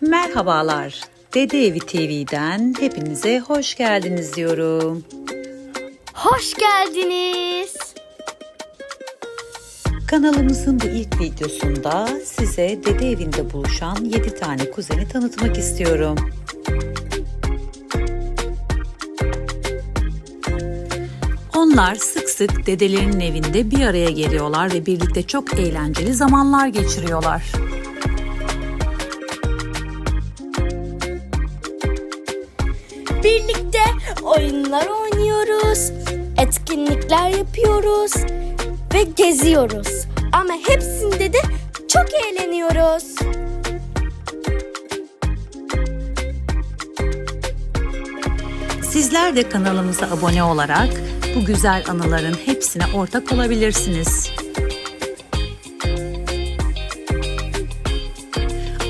Merhabalar. Dede Evi TV'den hepinize hoş geldiniz diyorum. Hoş geldiniz. Kanalımızın bu ilk videosunda size dede evinde buluşan 7 tane kuzeni tanıtmak istiyorum. Onlar sık sık dedelerinin evinde bir araya geliyorlar ve birlikte çok eğlenceli zamanlar geçiriyorlar. Oyunlar oynuyoruz, etkinlikler yapıyoruz ve geziyoruz. Ama hepsinde de çok eğleniyoruz. Sizler de kanalımıza abone olarak bu güzel anıların hepsine ortak olabilirsiniz.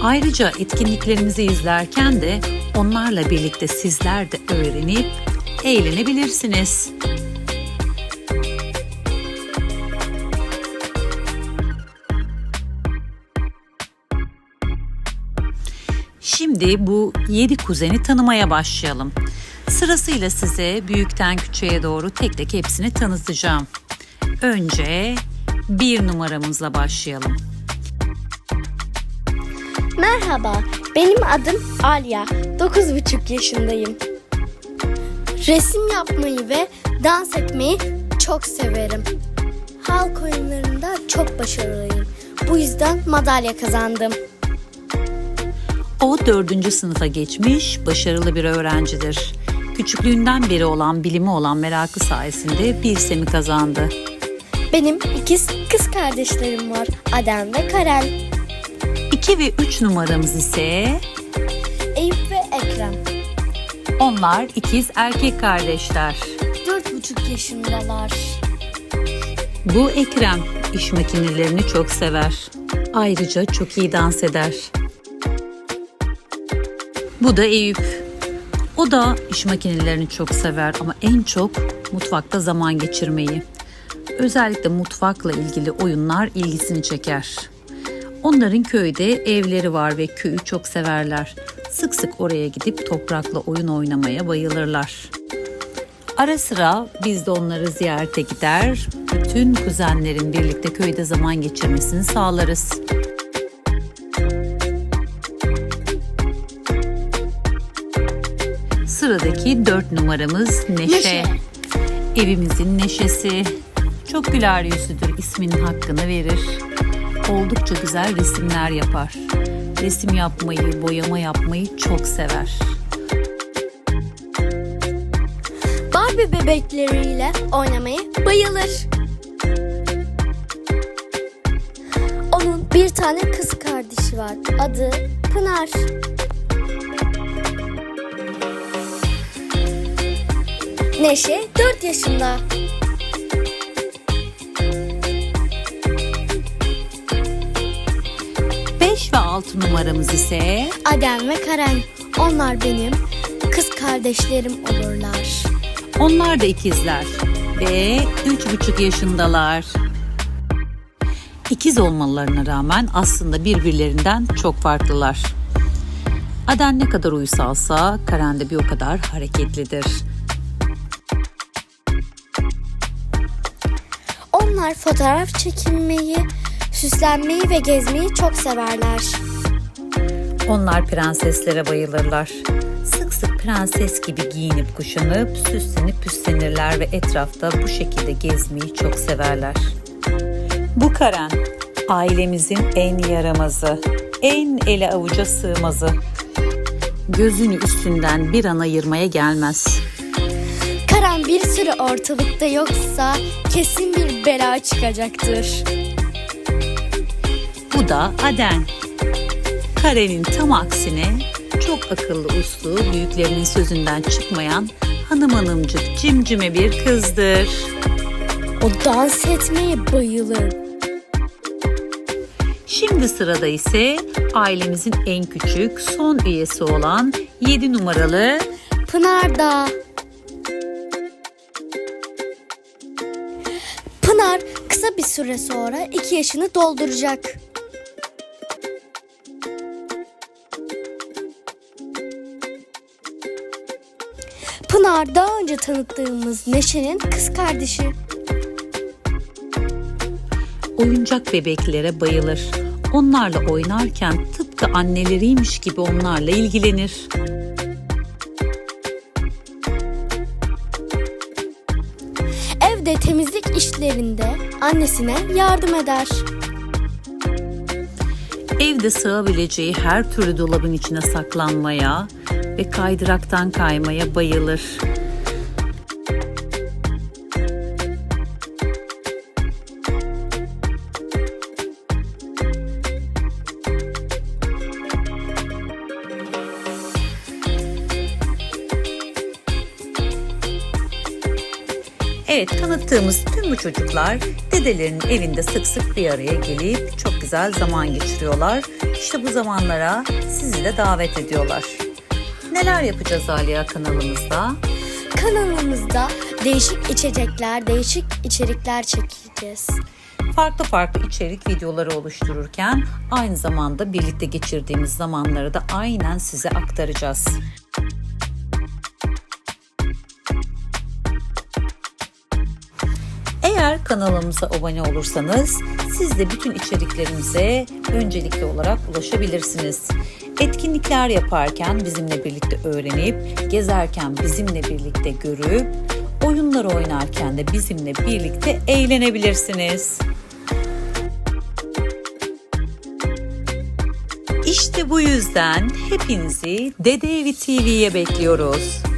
Ayrıca etkinliklerimizi izlerken de onlarla birlikte sizler de öğrenip eğlenebilirsiniz. Şimdi bu 7 kuzeni tanımaya başlayalım. Sırasıyla size büyükten küçüğe doğru tek tek hepsini tanıtacağım. Önce bir numaramızla başlayalım. Merhaba, benim adım Alya. 9,5 yaşındayım. Resim yapmayı ve dans etmeyi çok severim. Halk oyunlarında çok başarılıyım. Bu yüzden madalya kazandım. O dördüncü sınıfa geçmiş, başarılı bir öğrencidir. Küçüklüğünden beri olan bilimi olan merakı sayesinde bir semi kazandı. Benim ikiz kız kardeşlerim var. Adem ve Karen. 2 ve 3 numaramız ise. Onlar ikiz erkek kardeşler. 4,5 yaşındalar. Bu Ekrem iş makinelerini çok sever. Ayrıca çok iyi dans eder. Bu da Eyüp. O da iş makinelerini çok sever ama en çok mutfakta zaman geçirmeyi. Özellikle mutfakla ilgili oyunlar ilgisini çeker. Onların köyde evleri var ve köyü çok severler. Sık sık oraya gidip toprakla oyun oynamaya bayılırlar. Ara sıra biz de onları ziyarete gider, bütün kuzenlerin birlikte köyde zaman geçirmesini sağlarız. Sıradaki dört numaramız Neşe. Neşe. Evimizin neşesi. Çok güler yüzlüdür, isminin hakkını verir. Oldukça güzel resimler yapar. Resim yapmayı, boyama yapmayı çok sever. Barbie bebekleriyle oynamayı bayılır. Onun bir tane kız kardeşi var. Adı Pınar. Neşe 4 yaşında. Beş ve altı numaramız ise Adem ve Karen. Onlar benim kız kardeşlerim olurlar. Onlar da ikizler ve üç buçuk yaşındalar. İkiz olmalarına rağmen aslında birbirlerinden çok farklılar. Aden ne kadar uysalsa Karen de bir o kadar hareketlidir. Onlar fotoğraf çekinmeyi, süslenmeyi ve gezmeyi çok severler. Onlar prenseslere bayılırlar. Sık sık prenses gibi giyinip kuşanıp süslenip püslenirler ve etrafta bu şekilde gezmeyi çok severler. Bu Karen ailemizin en yaramazı, en ele avuca sığmazı. Gözünü üstünden bir an ayırmaya gelmez. Karan bir süre ortalıkta yoksa kesin bir bela çıkacaktır. Bu da Aden. Karen'in tam aksine çok akıllı uslu, büyüklerinin sözünden çıkmayan hanım hanımcık cimcime bir kızdır. O dans etmeye bayılır. Şimdi sırada ise ailemizin en küçük son üyesi olan 7 numaralı Pınar da. Pınar kısa bir süre sonra 2 yaşını dolduracak. Pınar daha önce tanıttığımız Neşe'nin kız kardeşi. Oyuncak bebeklere bayılır. Onlarla oynarken tıpkı anneleriymiş gibi onlarla ilgilenir. Evde temizlik işlerinde annesine yardım eder. Evde sığabileceği her türlü dolabın içine saklanmaya ve kaydıraktan kaymaya bayılır. Evet tanıttığımız tüm bu çocuklar dedelerinin evinde sık sık bir araya gelip çok güzel zaman geçiriyorlar. İşte bu zamanlara sizi de davet ediyorlar. Neler yapacağız Aliya kanalımızda? Kanalımızda değişik içecekler, değişik içerikler çekeceğiz. Farklı farklı içerik videoları oluştururken aynı zamanda birlikte geçirdiğimiz zamanları da aynen size aktaracağız. Eğer kanalımıza abone olursanız siz de bütün içeriklerimize öncelikli olarak ulaşabilirsiniz. Etkinlikler yaparken bizimle birlikte öğrenip, gezerken bizimle birlikte görüp, oyunlar oynarken de bizimle birlikte eğlenebilirsiniz. İşte bu yüzden hepinizi Dede TV'ye bekliyoruz.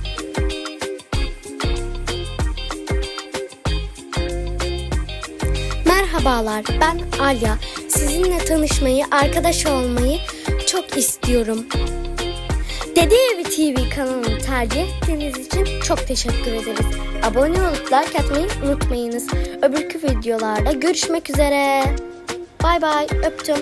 Merhabalar, ben Alya. Sizinle tanışmayı, arkadaş olmayı çok istiyorum. Dede Evi TV kanalını tercih ettiğiniz için çok teşekkür ederiz. Abone olup like atmayı unutmayınız. Öbürkü videolarda görüşmek üzere. Bay bay, öptüm.